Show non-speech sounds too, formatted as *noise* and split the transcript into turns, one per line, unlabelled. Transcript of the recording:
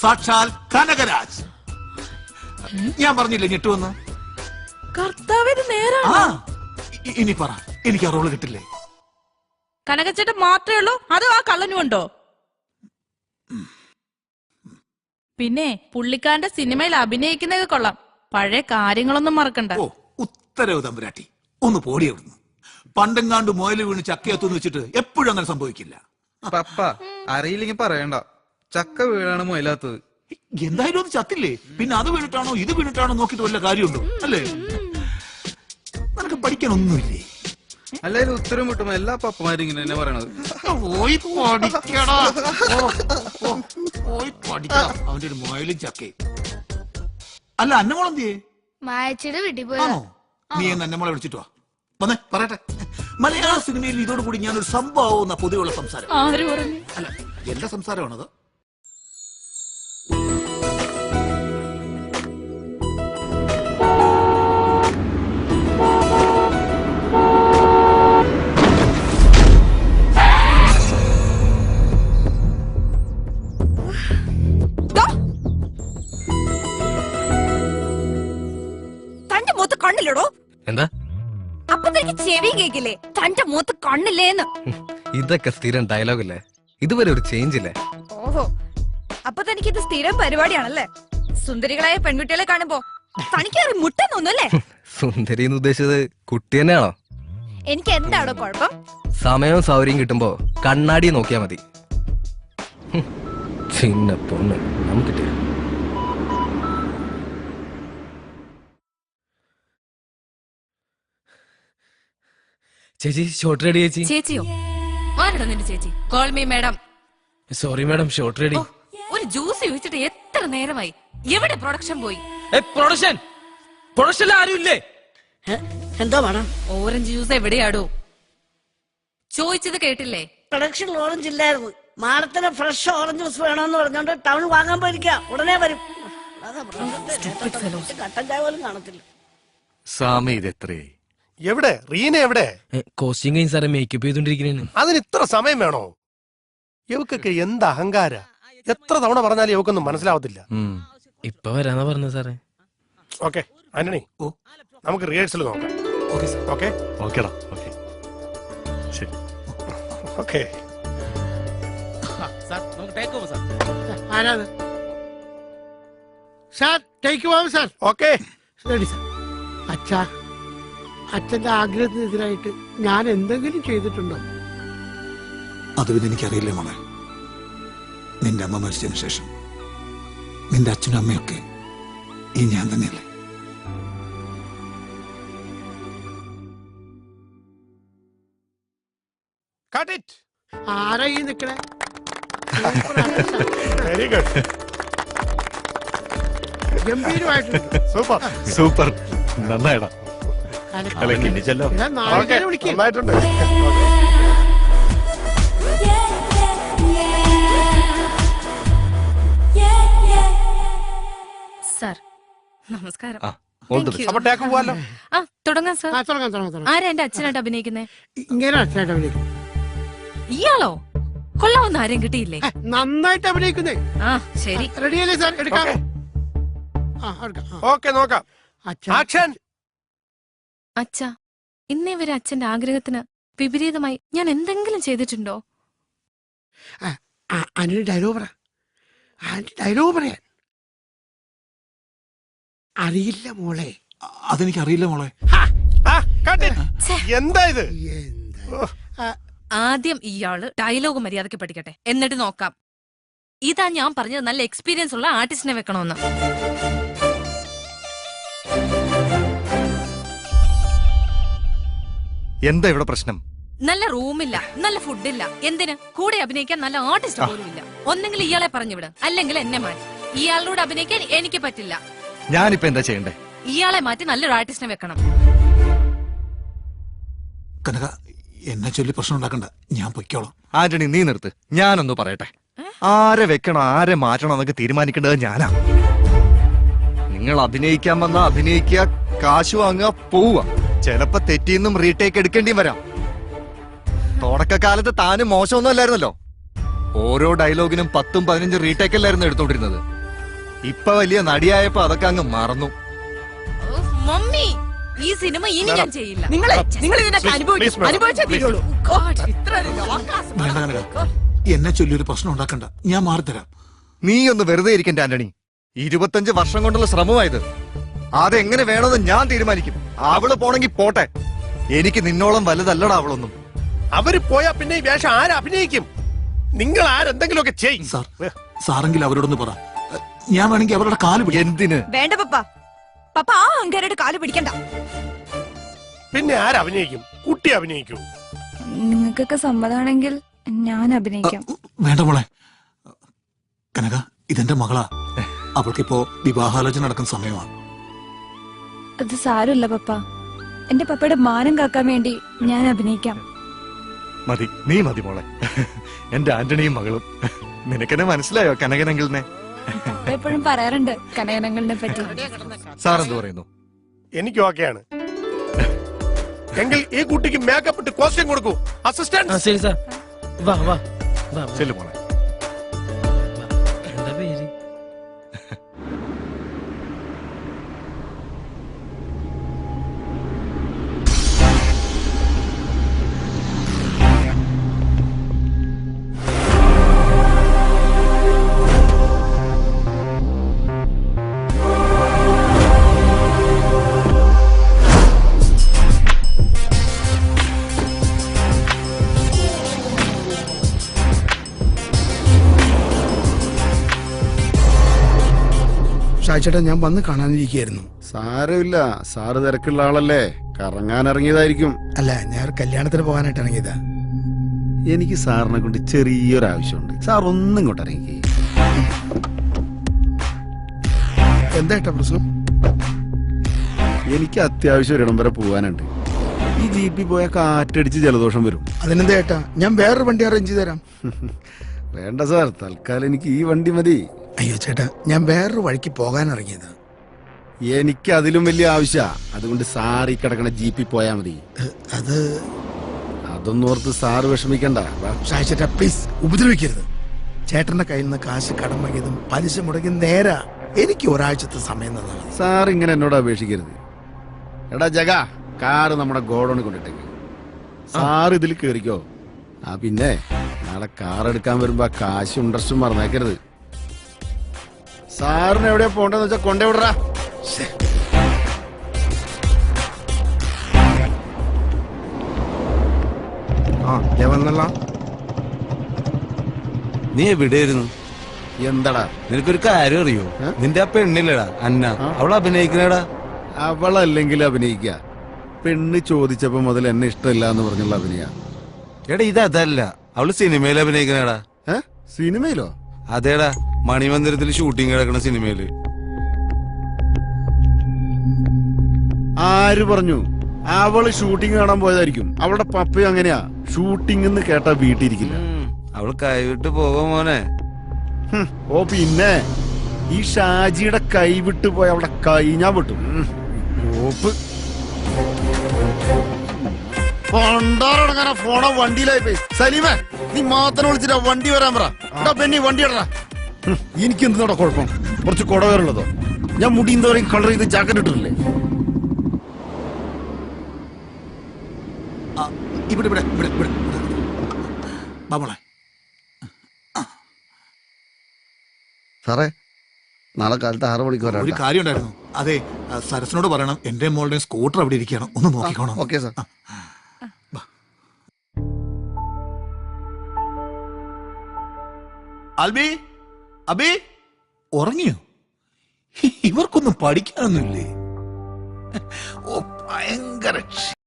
സാക്ഷാൽ കനകരാജ്. ഞാൻ പറഞ്ഞില്ലേ ഞെട്ടുവന്ന്
കർത്താവിന് നേരാണ്?
ആ ഇ- ഇനി പറ. എനിക്ക് ആ റോൾ കിട്ടില്ലേ?
കനകച്ചേട്ടൻ മാത്രമേ ഉള്ളൂ? അത് ആ കള്ളനും ഉണ്ടോ? പിന്നെ പുള്ളിക്കാരന്റെ സിനിമയിൽ അഭിനയിക്കുന്നതൊക്കെ കൊള്ളാം. പഴയ കാര്യങ്ങളൊന്നും മറക്കണ്ട.
ഓ ഉത്തരവ് തമ്പുരാട്ടി. ഒന്ന് പോടി അവിടുന്ന്. പണ്ടെങ്ങാണ്ട് മുയൽ വീണ് ചക്കയത്തുനിന്ന് വെച്ചിട്ട് എപ്പോഴും അങ്ങനെ സംഭവിക്കില്ല.
പപ്പ അറിയില്ലെങ്കിൽ പറയണ്ട. ചക്ക വീഴാണ് മൊയിലാത്തത്
എന്തായാലും അത് ചത്തില്ലേ? പിന്നെ അത് വീണിട്ടാണോ ഇത് വീണിട്ടാണോ നോക്കിയിട്ട് വല്ല കാര്യമുണ്ടോ? അല്ലേ? നിനക്ക് പഠിക്കാനൊന്നുമില്ലേ?
അല്ലായാലും ഉത്തരം കിട്ടുമ്പോ എല്ലാ പപ്പമാരും ഇങ്ങനെ തന്നെ പറയണത്.
പോയി പഠിക്കടാ. പോയി പഠിക്കടാ. അവന്റെ ഒരു മുയലും ചക്കയും. അല്ല അന്നമോളെന്തിയേ
മായച്ചിയുടെ വീട്ടിൽ പോയി.
ആണോ? നീ എന്ന് അന്നമോളെ വിളിച്ചിട്ട് വാ. വന്നേ പറയട്ടെ. മലയാള സിനിമയിൽ ഇതോടുകൂടി ഞാനൊരു സംഭവം എന്ന പൊതുവെയുള്ള സംസാരം. അല്ല എന്റെ സംസാരമാണത്.
ചെവി കേക്കില്ലേ? തന്റെ മുഖത്ത് കണ്ണില്ലേന്ന്.
ഇതൊക്കെ സ്ഥിരം ഡയലോഗ് അല്ലേ ഇതുവരെ ഒരു ചേഞ്ച് ഇല്ലേ
ഓഹോ. അപ്പൊ തനിക്ക് ഇത് സ്ഥിരം പരിപാടിയാണല്ലേ? സുന്ദരികളായ പെൺകുട്ടികളെ കാണുമ്പോ തനിക്ക് മുട്ടെന്നൊന്നല്ലേ
സുന്ദരി എന്ന് ഉദ്ദേശിച്ചത് കുട്ടി തന്നെയാണോ?
എനിക്ക് എന്താണോ കുഴപ്പം?
സമയവും സൗകര്യം കിട്ടുമ്പോ കണ്ണാടി നോക്കിയാ മതി. ചിന്ന പൊണ്ണ് നമുക്ക് ചേച്ചി ഷോർട്ട് റെഡി ചേച്ചി.
ചേച്ചിയോ? നിന്റെ ചേച്ചി? Call me madam
sorry madam short ready
ഒരു ജ്യൂസ് ചോദിച്ചിട്ട് എത്ര നേരമായി? എവിടെ പ്രൊഡക്ഷൻ പോയി?
പ്രൊഡക്ഷൻ പ്രൊഡക്ഷൻ ആരും ഇല്ലേ?
എന്താ മാഡം?
Orange juice എവിടെയാടോ? ചോദിച്ചത് കേട്ടില്ലേ?
പ്രൊഡക്ഷൻ ഓറഞ്ച് ഇല്ലായിരുന്നു. മാഡത്തിന് ഫ്രഷ് ഓറഞ്ച് ജ്യൂസ് വേണമെന്ന് പറഞ്ഞോണ്ട് ടൗൺ വാങ്ങാൻ പോയിരിക്കാം. ഉടനെ വരും. കട്ടൻ ചായ പോലും കാണത്തില്ല.
സ്വാമി ഇത് എത്രയായി
എവിടെ? റീന എവിടെ?
കോസ്റ്റിംഗ് കഴിഞ്ഞ് സാറേ മേക്കപ്പ് ചെയ്തോണ്ടിരിക്കുന്നതിന്
അതിന് ഇത്ര സമയം വേണോ? ഇവക്കൊക്കെ എന്ത് അഹങ്കാര? എത്ര തവണ പറഞ്ഞാലും ഇവക്കൊന്നും മനസ്സിലാവത്തില്ല.
ഇപ്പൊ വരാന്നാ പറഞ്ഞത് സാറേ.
ഓക്കെ ആന്റണി നമുക്ക് റിഹേഴ്സൽ നോക്കാം. ഓക്കെ
ഓക്കേടാ ഓക്കെ. ശരി.
ഓക്കെ.
സാർ ടേക്ക് പോവാം സാർ.
ഓക്കെ.
റെഡി സാർ അച്ഛാ അച്ഛന്റെ ആഗ്രഹത്തിനെതിരായിട്ട് ഞാൻ എന്തെങ്കിലും ചെയ്തിട്ടുണ്ടോ?
അത് പിന്നെ എനിക്കറിയില്ല മോളെ. നിന്റെ അമ്മ മരിച്ചതിന് ശേഷം. നിന്റെ അച്ഛനും അമ്മയൊക്കെ ഈ ഞാൻ തന്നെയല്ലേ?
ആരാ ഈ നിക്കണേ? *laughs*
വെരി ഗുഡ്
ഗംഭീരമായിട്ടുണ്ട്.
സൂപ്പർ
സൂപ്പർ നന്നായിടാ.
നന്നായിട്ടുണ്ട്.
സാർ നമസ്കാരം.
അപ്പൊ ടേക്ക് പോവാലോ?
ആ തുടങ്ങാം സാർ. ആരാ എന്റെ അച്ഛനായിട്ട് അഭിനയിക്കുന്നേ?
ഇങ്ങനെ അച്ഛനായിട്ട് അഭിനയിക്കും.
ഇയാളോ? കൊള്ളാവുന്ന ആരും കിട്ടിയില്ലേ?
നന്നായിട്ട് അഭിനയിക്കുന്നേ.
ആ ശരി.
റെഡിയല്ലേ സാർ? എടുക്കാം.
ഓക്കെ. നോക്കാം.
അച്ഛൻ.
ആക്ഷൻ
അച്ഛ ഇന്നേ വരെ അച്ഛന്റെ ആഗ്രഹത്തിന് വിപരീതമായി ഞാൻ എന്തെങ്കിലും ചെയ്തിട്ടുണ്ടോ?
ആ, അനു ഡയലോഗ് പറ. ആന്റി ഡയലോഗ് പറയാൻ അറിയില്ല മോളെ.
അതെനിക്ക് അറിയില്ല മോളെ.
ആ കട്ട് എന്താ ഇത്?
ആദ്യം ഇയാൾ ഡയലോഗ് മര്യാദയ്ക്ക് പഠിക്കട്ടെ. എന്നിട്ട് നോക്കാം. ഇതാ ഞാൻ പറഞ്ഞത് നല്ല എക്സ്പീരിയൻസ് ഉള്ള ആർട്ടിസ്റ്റിനെ വെക്കണമെന്ന്
എന്താ ഇവിടെ പ്രശ്നം?
നല്ല റൂമില്ല നല്ല ഫുഡില്ല. എന്തിന്? കൂടെ അഭിനയിക്കാൻ നല്ല ആർട്ടിസ്റ്റ് പോലും ഇല്ല. ഒന്നെങ്കിൽ ഇയാളെ പറഞ്ഞു വിട് അല്ലെങ്കിൽ എന്നെ മാറ്റി. ഇയാളോട് അഭിനയിക്കാൻ എനിക്ക് പറ്റില്ല.
ഞാനിപ്പോ എന്താ ചെയ്യണ്ടേ?
ഇയാളെ മാറ്റി നല്ലൊരു ആർട്ടിസ്റ്റിനെ വെക്കണം.
കനക എന്നെ ചൊല്ലി പ്രശ്നം ഉണ്ടാക്കണ്ട. ഞാൻ പൊയ്ക്കോളാം.
ആന്റണി നീ നിർത്ത്. ഞാനൊന്ന് പറയട്ടെ. ആരെ വെക്കണോ ആരെ മാറ്റണോ എന്നൊക്കെ തീരുമാനിക്കേണ്ടത് ഞാനാ. നിങ്ങൾ അഭിനയിക്കാൻ വന്ന അഭിനയിക്കുക കാശ് വാങ്ങുക പോവുക. ചിലപ്പോ തെറ്റിന്നും റീടേക്ക് എടുക്കേണ്ടിയും വരാം. തുടക്കകാലത്ത് താനും മോശമൊന്നും അല്ലായിരുന്നല്ലോ. ഓരോ ഡയലോഗിനും പത്തും പതിനഞ്ചും റീടേക്ക് അല്ലായിരുന്നു എടുത്തോണ്ടിരുന്നത്. ഇപ്പൊ വലിയ നടിയായപ്പോ അതൊക്കെ അങ്ങ് മറന്നു.
മമ്മി ഈ സിനിമ ഇനി ഞാൻ ചെയ്യില്ല.
നിങ്ങൾ നിങ്ങൾ ഇതിനൊക്കെ
Please,
അനുഭവിച്ചു
please,
അനുഭവിച്ചേ തീരുള്ളൂ. God, ഇത്ര ഒരു ലോകാസ്
വേണ്ട കനക എന്നെ ചൊല്ലിയൊരു പ്രശ്നം ഉണ്ടാക്കണ്ട. ഞാൻ മാറിത്തരാം.
നീ ഒന്ന് വെറുതെ ഇരിക്കണ്ട ആന്റണി. ഇരുപത്തഞ്ച് വർഷം കൊണ്ടുള്ള ശ്രമമായത്. അതെങ്ങനെ വേണമെന്ന് ഞാൻ തീരുമാനിക്കും. അവൾ പോണെങ്കി പോട്ടെ. എനിക്ക് നിന്നോളം വലുതല്ലടാ അവളൊന്നും.
അവർ പോയാ പിന്നെ ഈ വേഷം ആര് അഭിനയിക്കും? നിങ്ങൾ ആരെന്തെങ്കിലുമൊക്കെ ചെയ്യും
സാർ സാറെങ്കിൽ അവരോടൊന്ന് പറ. ഞാൻ വേണമെങ്കിൽ അവരുടെ കാൽ പിടി-
എന്തിന്?
വേണ്ട പപ്പ. പപ്പ ആ അഹങ്കാരുടെ കാൽ പിടിക്കണ്ട.
പിന്നെ ആരഭിനയിക്കും അഭിനയിക്കും? കുട്ടി അഭിനയിക്കൂ.
നിങ്ങൾക്കൊക്കെ സമ്മതാണെങ്കിൽ ഞാൻ അഭിനയിക്കാം.
വേണ്ട മോളെ. കനക ഇതെന്റെ മകളാ. അവൾക്കിപ്പോ വിവാഹാലോചന നടക്കുന്ന സമയമാണ്.
അത് സാരമില്ല പപ്പ. എന്റെ പപ്പയുടെ മാനം കാക്കാൻ വേണ്ടി ഞാൻ അഭിനയിക്കാം.
മതി നീ മതി മോളെ. എന്റെ ആന്റണിയും മകളും. നിനക്കെന്നെ മനസ്സിലായോ
കനകനങ്ങളിനെ എപ്പോഴും പറയാറുണ്ട് കനകനങ്ങളിനെ പറ്റി.
സാറെന്ത് പറയുന്നു?
എനിക്ക് ഓക്കെയാണ് എങ്കിൽ ഈ കുട്ടിക്ക് മേക്കപ്പ് ഇട്ട് കോസ്റ്റ്യൂം കൊടുക്കൂ. അസിസ്റ്റന്റ്
ശരി സാർ. വാ വാ വാ.
ചെല്ലു മോളെ.
ഷാച്ചേട്ടാ ഞാൻ വന്ന് കാണാനിരിക്കുകയായിരുന്നു.
സാരമില്ല. സാറ് തിരക്കുള്ള ആളല്ലേ. കറങ്ങാൻ ഇറങ്ങിയതായിരിക്കും.
അല്ല ഞാൻ ഒരു കല്യാണത്തിന് പോകാനായിട്ട് ഇറങ്ങിയതാ.
എനിക്ക് സാറിനെ കൊണ്ട് ചെറിയൊരു ആവശ്യമുണ്ട് സാർ ഒന്നും ഇങ്ങോട്ട് ഇറങ്ങി
എന്താ ഏട്ടാ പ്രശ്നം?
എനിക്ക് അത്യാവശ്യം ഒരിടം വരെ പോകാനുണ്ട്. ഈ ജീപ്പിൽ പോയ കാറ്റടിച്ച് ജലദോഷം വരും.
അതിനെന്താ ഏട്ടാ? ഞാൻ വേറൊരു വണ്ടി അറേഞ്ച് ചെയ്ത് തരാം. *laughs*
വേണ്ട സാർ. തൽക്കാലം എനിക്ക് ഈ വണ്ടി മതി.
അയ്യോ ചേട്ടാ ഞാൻ വേറൊരു വഴിക്ക് പോകാൻ ഇറങ്ങിയത്
എനിക്ക് അതിലും വലിയ ആവശ്യ. അതുകൊണ്ട് സാറി ഈ കിടക്കണ ജീപ്പിൽ പോയാ മതി.
അത്
അതൊന്നും ഓർത്ത് സാറ് വിഷമിക്കണ്ട. വാ.
ഷാച്ചേട്ടാ പ്ലീസ് ഉപദ്രവിക്കരുത്. ചേട്ടന്റെ കയ്യിൽ നിന്ന് കാശ് കടം വാങ്ങിയതും പലിശ മുടങ്ങി നേരാ. എനിക്ക് ഒരാഴ്ചത്തെ സമയം തന്നാൽ
സാർ ഇങ്ങനെ എന്നോട് അപേക്ഷിക്കരുത്. എടാ ജഗ കാറ് നമ്മുടെ ഗോഡൌണിൽ കൊണ്ടിട്ടേക്ക്. സാർ ഇതിൽ കേറിക്കോ. ആ പിന്നെ നാളെ കാർ എടുക്കാൻ വരുമ്പോ കാശ് കാശും ഇൻട്രസ്റ്റും മറന്നേക്കരുത്. സാറിന് എവിടെയാ പോണ്ടെന്ന് വെച്ചാ കൊണ്ടേ വിടറാ.
വന്നല്ല.
നീ എവിടെയായിരുന്നു?
എന്താടാ?
നിനക്കൊരു കാര്യം അറിയോ? നിന്റെ അപ്പ പെണ്ണില്ലടാ അന്ന. അവൾ അഭിനയിക്കണടാ
അവളല്ലെങ്കിൽ അഭിനയിക്ക. പെണ്ണ് ചോദിച്ചപ്പോ മുതൽ എന്നെ ഇഷ്ടമില്ല എന്ന് പറഞ്ഞുള്ള അഭിനയ.
എടാ ഇത് അതല്ല അവൾ സിനിമയിൽ അഭിനയിക്കണടാ
സിനിമയിലോ?
അതേടാ. മണിമന്ദിരത്തിൽ ഷൂട്ടിംഗ് കിടക്കുന്ന സിനിമയിൽ
ആര് പറഞ്ഞു? അവൾ ഷൂട്ടിംഗ് കാണാൻ പോയതായിരിക്കും. അവളുടെ പപ്പയും അങ്ങനെയാ. ഷൂട്ടിംഗ് എന്ന് കേട്ടാ വീട്ടിരിക്കില്ല.
അവൾ കൈവിട്ട് പോകാൻ മോനെ.
ഓ പിന്നെ ഈ ഷാജിയുടെ കൈവിട്ട് പോയ അവളുടെ കൈ ഞാൻ വിട്ടു. പണ്ടാറടങ്ങാനാ ഫോണ വണ്ടിയിലായി പോയി. സലീമേ നീ മാത്രം വിളിച്ചിട്ടാ വണ്ടി വരാൻ പറ. ബെന്നി വണ്ടി ഇടറാ ഹും, എനിക്ക് എന്തിനോടെ കുഴപ്പം? കുറച്ച് കുടവേറുള്ളതോ ഞാൻ മുടി എന്തോരം കളർ ചെയ്ത് ജാക്കറ്റ് ഇട്ടിട്ടില്ലേ?
ഇവിടെ ഇവിടെ ഇവിടെ ഇവിടെ. ബാബോളെ.
സാറേ നാളെ കാലത്ത് ആറ് മണിക്ക് വരാം ഒരു
കാര്യം ഉണ്ടായിരുന്നു അതെ സരസിനോട് പറയണം. എന്റെ മോളുടെ സ്കൂട്ടർ അവിടെ ഇരിക്കണം ഒന്ന് നോക്കിക്കോണം.
Okay sir.
അൽബി അബി ഉറങ്ങിയോ ഇവർക്കൊന്നും പഠിക്കാനൊന്നുമില്ലേ ഓ ഭയങ്കര.